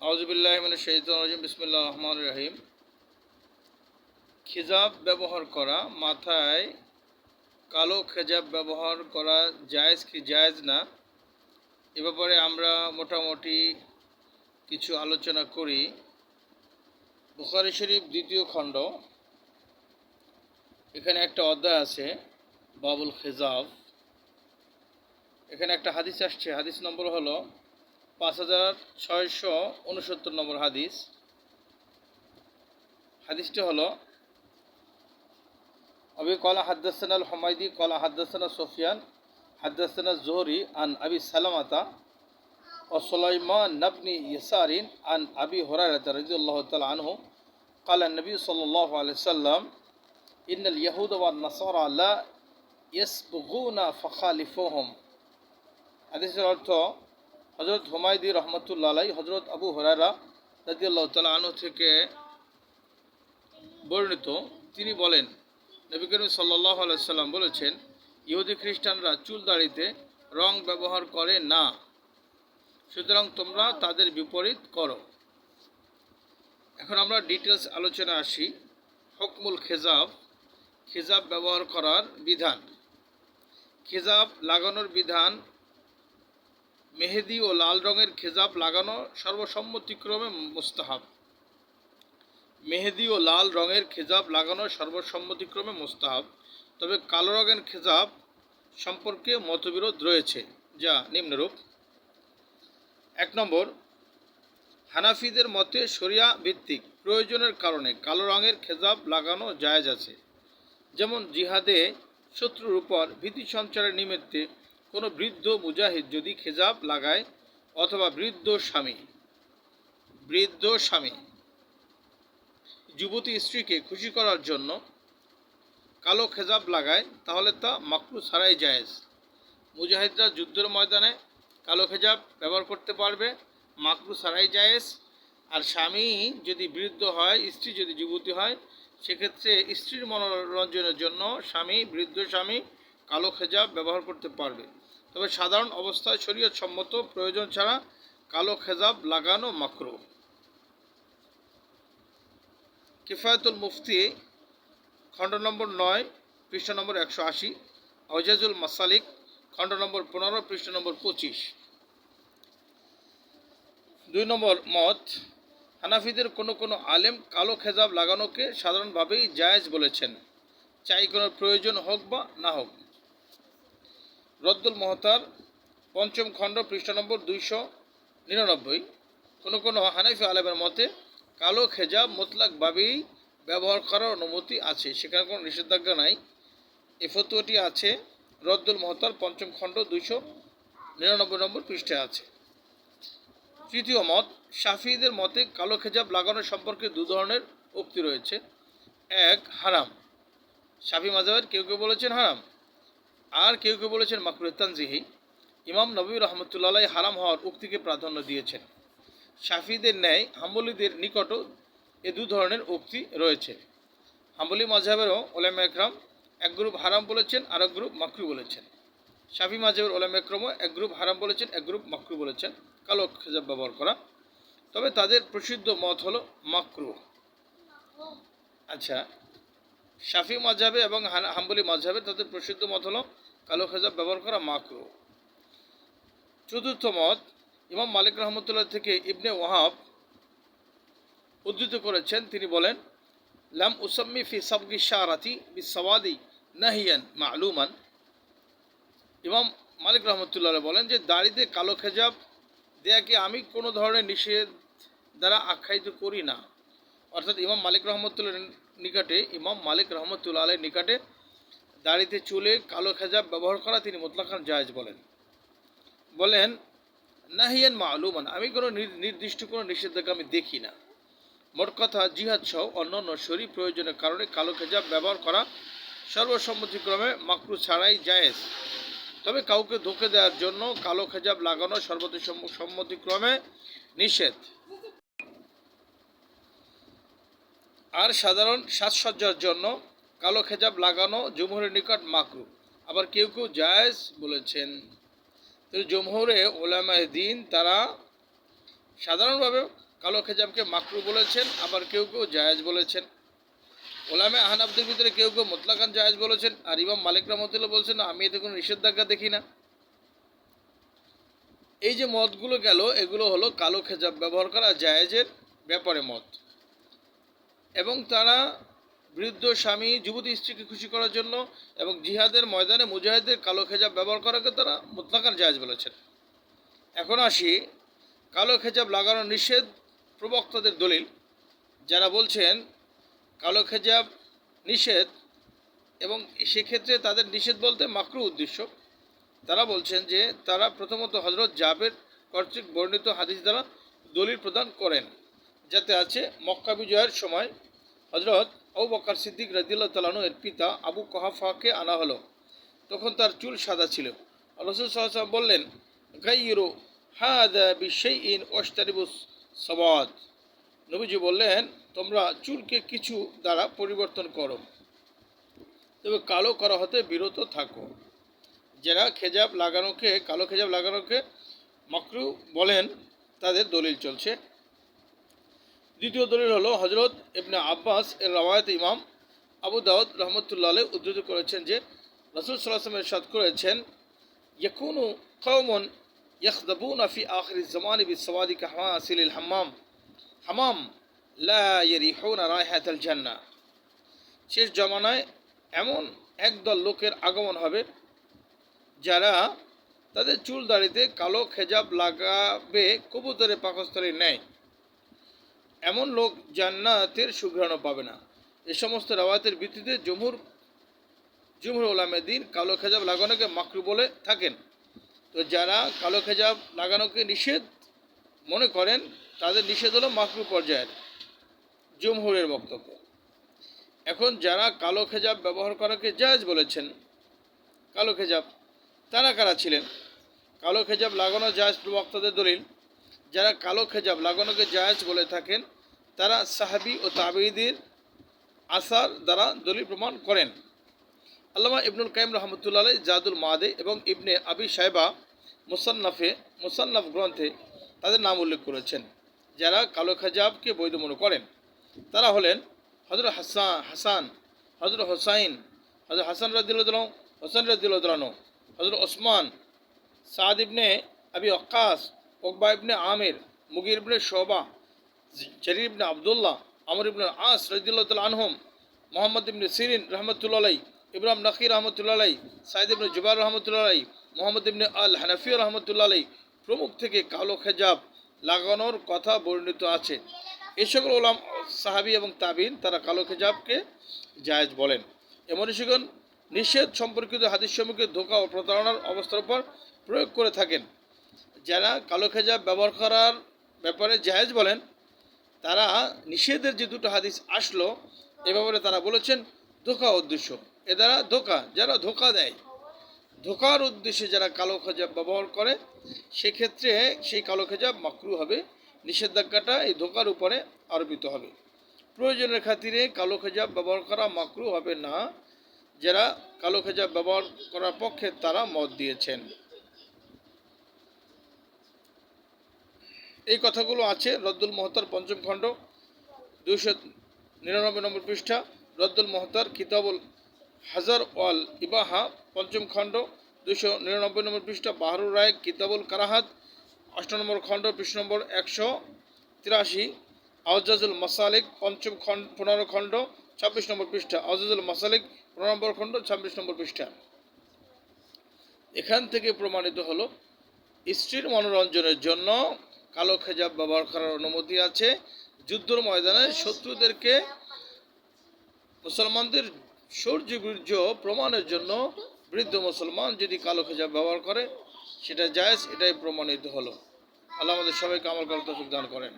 রাজিম বিসমুল্লাহ রহমান রহিম। খিজাব ব্যবহার করা, মাথায় কালো খেজাব ব্যবহার করা জায়েজ কি জায়েজ না? এ ব্যাপারে আমরা মোটামুটি কিছু আলোচনা করি। বুখারি শরীফ দ্বিতীয় খণ্ড। এখানে একটা অধ্যায় আছে, বাবুল খেজাব। এখানে একটা হাদিস আসছে, হাদিস নম্বর হলো পাঁচ হাজার ছয়শো উনসত্তর নম্বর হাদিস হাদিসটি হলো أبي قال حدثنا الحميدي قال حدثنا سفيان حدثنا الزهري عن أبي سلمة وسليمان بن يسار عن أبي هريرة رضي الله تعالى عنه قال النبي صلى الله عليه وسلم إن اليهود والنصارى لا يسبغون فخالفوهم হাদিসের অর্থ হজরত হুমায়দি রহমতুল্লাহ হজরত আবু হরারা রাজিয়াল্লাহ তালা আনু থেকে বর্ণিত, তিনি বলেন, নবী করিম সাল্লাহ সাল্লাম বলেছেন, ইহুদি খ্রিস্টানরা চুল দাড়িতে রং ব্যবহার করে না, সুতরাং তোমরা তাদের বিপরীত করো। এখন আমরা ডিটেলস আলোচনা আসি, হকমুল খেজাব খেজাব ব্যবহার করার বিধান। খেজাব লাগানোর বিধান মেহেদি ও লাল রঙের খেজাব লাগানো সর্বসম্মতিক্রমে মুস্তাহাব। মেহেদি ও লাল রঙের খেজাব লাগানো সর্বসম্মতিক্রমে মুস্তাহাব। তবে কালো রঙের খেজাব সম্পর্কে মতবিরোধ রয়েছে, যা নিম্নরূপ। এক নম্বর, হানাফিদের মতে শরিয়া ভিত্তিক, প্রয়োজনের কারণে কালো রঙের খেজাব লাগানো জায়েজ আছে। যেমন জিহাদে শত্রুর উপর ভীতি সঞ্চারের নিমিত্তে কোনো বৃদ্ধ মুজাহিদ যদি খেজাব লাগায় অথবা বৃদ্ধ স্বামী বৃদ্ধ স্বামী যুবতী স্ত্রীকে খুশি করার জন্য কালো খেজাব লাগায়, তাহলে তা মাকরু ছাড়াই জায়েজ। মুজাহিদরা যুদ্ধের ময়দানে কালো খেজাব ব্যবহার করতে পারবে, মাকরু ছাড়াই জায়েজ। আর স্বামী যদি বৃদ্ধ হয়, স্ত্রী যদি যুবতী হয়, সেক্ষেত্রে স্ত্রীর মনোরঞ্জনের জন্য স্বামী, বৃদ্ধ স্বামী কালো খেজাব ব্যবহার করতে পারবে। তবে সাধারণ অবস্থায় শরীয়ত সম্মত প্রয়োজন ছাড়া কালো খেজাব, লাগানো মাকরু। কিফায়তুল মুফতি, খণ্ড নম্বর নয়, পৃষ্ঠ নম্বর একশো আশি, অজাজুল মাসালিক, খণ্ড নম্বর পনেরো, পৃষ্ঠ নম্বর পঁচিশ। দুই নম্বর মত, হানাফিদের কোনো কোনো আলেম কালো খেজাব লাগানোকে সাধারণভাবেই জায়েজ বলেছেন, চাই কোনো প্রয়োজন হোক বা না হোক। রদ্দুল মহতার পঞ্চম খণ্ড, পৃষ্ঠ নম্বর দুইশো নিরানব্বই। কোনো কোনো হানাফি আলেমের মতে, কালো খেজাব মোতলাকভাবেই ব্যবহার করার অনুমতি আছে, সেখানে কোনো নিষেধাজ্ঞা নাই। এ ফতুয়াটি আছে রদ্দুল মহতার পঞ্চম খণ্ড, দুইশো নিরানব্বই নম্বর পৃষ্ঠে আছে। তৃতীয় মত শাফিদের মতে কালো খেজাব লাগানো সম্পর্কে দু ধরনের উক্তি রয়েছে। এক, হারাম। শাফি মাজাবের কেউ কেউ বলেছেন হারাম। আর কেউ কেউ বলেছেন মাকরুর তানজিহি। ইমাম নবী রহমতুল্লাহ হারাম হওয়ার উক্তিকে প্রাধান্য দিয়েছেন। শাফিদের ন্যায় হাম্বলিদের নিকটও এ দু ধরনের উক্তি রয়েছে। হাম্বলি মাঝহাবেরও ওলামা একরাম এক গ্রুপ হারাম বলেছেন আর এক গ্রুপ মাকরু বলেছেন। শাফি মাঝহের ওলামা একরমও এক গ্রুপ হারাম বলেছেন, এক গ্রুপ মাকরু বলেছেন। কালো খেজাব ব্যবহার করা। তবে তাদের প্রসিদ্ধ মত হলো মাকরু। আচ্ছা শাফি মাঝহাবে এবং হাম্বলি মাঝহাবে তাদের প্রসিদ্ধ মত হলো কালো খেজাব ব্যবহার করা মাকরু। চতুর্থ মত, ইমাম মালিক রহমতুল্লাহ থেকে ইবনে ওয়াহাব উদ্ধৃত করেছেন। তিনি বলেন, লাম উসাম্মি ফি সাবগি শাহরাতি বি সওয়াদি নাহিয়ান মালুমান। ইমাম মালিক রহমতুল্লাহ বলেন যে, দাড়িতে কালো খেজাব দেয়াকে আমি কোনো ধরনের নিষেধ দ্বারা আখ্যায়িত করি না। অর্থাৎ ইমাম মালিক রহমতুল্লাহ নিকটে, ইমাম মালিক রহমতুল্লাহ আলের নিকটে দাড়িতে চুলে কালো খেজাব ব্যবহার করা তিনি মোতলাখান জায়েজ বলেন। বলেন, নাহিয়ান মালুমান, আমি কোনো নির্দিষ্ট কোনো নিষেধাজ্ঞা আমি দেখি না। মোট কথা, জিহাদ সহ অন্যান্য শরীর প্রয়োজনের কারণে কালো খেজাব ব্যবহার করা সর্বসম্মতিক্রমে মাকরু ছাড়াই জায়েজ। তবে কাউকে ধোকে দেওয়ার জন্য কালো খেজাব লাগানো সর্বতি সম্মতিক্রমে নিষেধ। আর সাধারণ সাজসজ্জার জন্য কালো খেজাব লাগানো জমহুরের নিকট মাকরু। আবার কেউ কেউ জায়েজ বলেছেন। তো জমহুরে ওলামায় দিন তারা সাধারণভাবে কালো খেজাবকে মাকরু বলেছেন, আবার কেউ কেউ জায়েজ বলেছেন। ওলামে আহনাবদের ভিতরে কেউ কেউ মোতলাকান জায়েজ বলেছেন, আর ইমাম মালিক রহমতুল্লাহ বলছেন আমি এতে কোনো নিষেধাজ্ঞা দেখি না। এই যে মতগুলো গেল, এগুলো হলো কালো খেজাব ব্যবহার করা জায়েজের ব্যাপারে মত এবং তারা বৃদ্ধ স্বামী, যুবতী স্ত্রীকে খুশি করার জন্য এবং জিহাদের ময়দানে মুজাহিদের কালো খেজাব ব্যবহার করাকে তারা মোতলাকান জায়েজ বলেছেন। এখন আসি কালো খেজাব লাগানো নিষেধ প্রবক্তাদের দলিল, যারা বলছেন কালো খেজাব নিষেধ এবং সেক্ষেত্রে তাদের নিষেধ বলতে মাকরু উদ্দেশ্য। তারা বলছেন যে তারা প্রথমত হজরত জাবের কর্তৃক বর্ণিত হাদিস দ্বারা দলিল প্রদান করেন। যাতে আছে মক্কা বিজয়ের সময় হজরত আবু বকর সিদ্দিক রাজিল্লাহ তালানু এর পিতা আবু কহাফাকে আনা হলো। তখন তার চুল সাদা ছিল। রসুল সাল্লাম বললেন গাইরো হাদা বিশেইন ওস্তারিবুস সবাদ নবীজি বললেন, তোমরা চুলকে কিছু দ্বারা পরিবর্তন করো। তবে কালো করা হতে বিরত থাকো। যারা খেজাব লাগানোকে, কালো খেজাব লাগানোকে মকরু বলেন, তাদের দলিল চলছে। দ্বিতীয় দলিল হলো হজরত ইবনে আব্বাস এর রামায়ত ইমাম আবু দাউদ রহমতুল্লাহ আলহ উদ্ধৃত করেছেন যে, রসুল সাল্লাহামের সাদ করেছেন, ইয়কুনু কৌমন ইয়াখদাবুন আফি আখরি জমান ইবি সওয়াদি হামাসিল হাম্মাম। হামাম লা রায় রায়হাতাল জান্না শেষ জমানায় এমন একদল লোকের আগমন হবে, যারা তাদের চুল দাড়িতে কালো খেজাব লাগাবে, কবুতরে পাকস্থলে নেয়। এমন লোক জান্নাতের সুঘ্রাণ পাবে না। এ সমস্ত রাওয়াতের ভিত্তিতে জমহুর জমহুর ওলামেদিন কালো খেজাব লাগানোকে মাকরু বলে থাকেন। তো যারা কালো খেজাব লাগানোকে নিষেধ মনে করেন, তাদের নিষেধ হলো মাকরু পর্যায়ের জমহুরের বক্তব্য। এখন যারা কালো খেজাব ব্যবহার করাকে জায়জ বলেছেন, কালো খেজাব, তারা কারা ছিলেন? কালো খেজাব লাগানো জায়জ প্রবক্তাদের দলিল যারা কালো খেজাব, লাগানোকে জায়েজ বলে থাকেন, তারা সাহাবি ও তাবিদের আসার দ্বারা দলিল প্রমাণ করেন। আল্লামা ইবনুল কাইম রহমতুল্লাহ জাদুল মাদে এবং ইবনে আবি সাহেবা মুসান্নাফে, মুসান্নাফ গ্রন্থে তাদের নাম উল্লেখ করেছেন। যারা কালো খাজাবকে বৈধ মনে করেন, তারা হলেন হজরত হাসান হাসান হজরত হোসাইন হজরত হাসান রদিল্লাহ হোসেন রদিল্লাহ হজরত ওসমান, সাদ ইবনে আবি অক্কাস ওকবা ইবনে আমির, মুগির ইবনে শোবা, জরির ইবনে আবদুল্লাহ, আমর ইবনে আস রদিল্লাহ আনহম, মোহাম্মদ ইবনে সিরিন রহমতুল্লাহ ইব্রাহিম নকি রহমতুল্লাহ সাইদ ইবনে জুবার রহমতুল্লাহ মোহাম্মদ ইবনে আল হানাফি রহমতুল্লাহ প্রমুখ থেকে কালো খেজাব লাগানোর কথা বর্ণিত আছে। এ সকল ওলাম, সাহাবি এবং তাবিন তারা কালো খেজাবকে জায়েজ বলেন। এমন সেগুন নিষেধ সম্পর্কিত হাদিস সম্মুখে ধোকা ও প্রতারণার অবস্থার উপর প্রয়োগ করে থাকেন। যারা কালো খেজাব ব্যবহার করার ব্যাপারে জায়েজ বলেন, তারা নিষেধের যে দুটো হাদিস আসলো, এ ব্যাপারে তারা বলেছেন, ধোকা উদ্দেশ্য। এ দ্বারা ধোকা, যারা ধোকা দেয়, ধোকার উদ্দেশ্যে যারা কালো খেজাব ব্যবহার করে, সেক্ষেত্রে সেই কালো খেজাব মাকরু হবে, নিষেধাজ্ঞাটা এই ধোকার উপরে আরোপিত হবে। প্রয়োজনের খাতিরে কালো খেজাব ব্যবহার করা মাকরু হবে না, যারা কালো খেজাব ব্যবহার করার পক্ষে তারা মত দিয়েছেন। এই কথাগুলো আছে, রদ্দুল মহতার পঞ্চম খণ্ড, দুইশো নিরানব্বই নম্বর পৃষ্ঠা, রদ্দুল মহতার কিতাবুল হাজার ওয়াল ইবাহা, পঞ্চম খণ্ড দুশো নিরানব্বই নম্বর পৃষ্ঠা, বাহারুর রায় কিতাবুল কারাহাত অষ্ট নম্বর খণ্ড, পৃষ্ঠ নম্বর একশো তিরাশি, আওজাজুল মাসালিক, পঞ্চম খণ্ড, পনেরো খণ্ড, ছাব্বিশ নম্বর পৃষ্ঠা, আওজাজুল মাসালিক, পনেরো নম্বর খণ্ড, ছাব্বিশ নম্বর পৃষ্ঠা। এখান থেকে প্রমাণিত হলো স্ত্রীর মনোরঞ্জনের জন্য কালো খেজাব ব্যবহার করার অনুমতি আছে। যুদ্ধর ময়দানে শত্রুদেরকে মুসলমানদের সৌর্য বীর্য প্রমাণের জন্য বৃদ্ধ মুসলমান যদি কালো খেজাব ব্যবহার করে, সেটা জায়েজ, এটাই প্রমাণিত হলো। আল্লাহ আমাদের সবাইকে আমল করার তফিক দান করেন।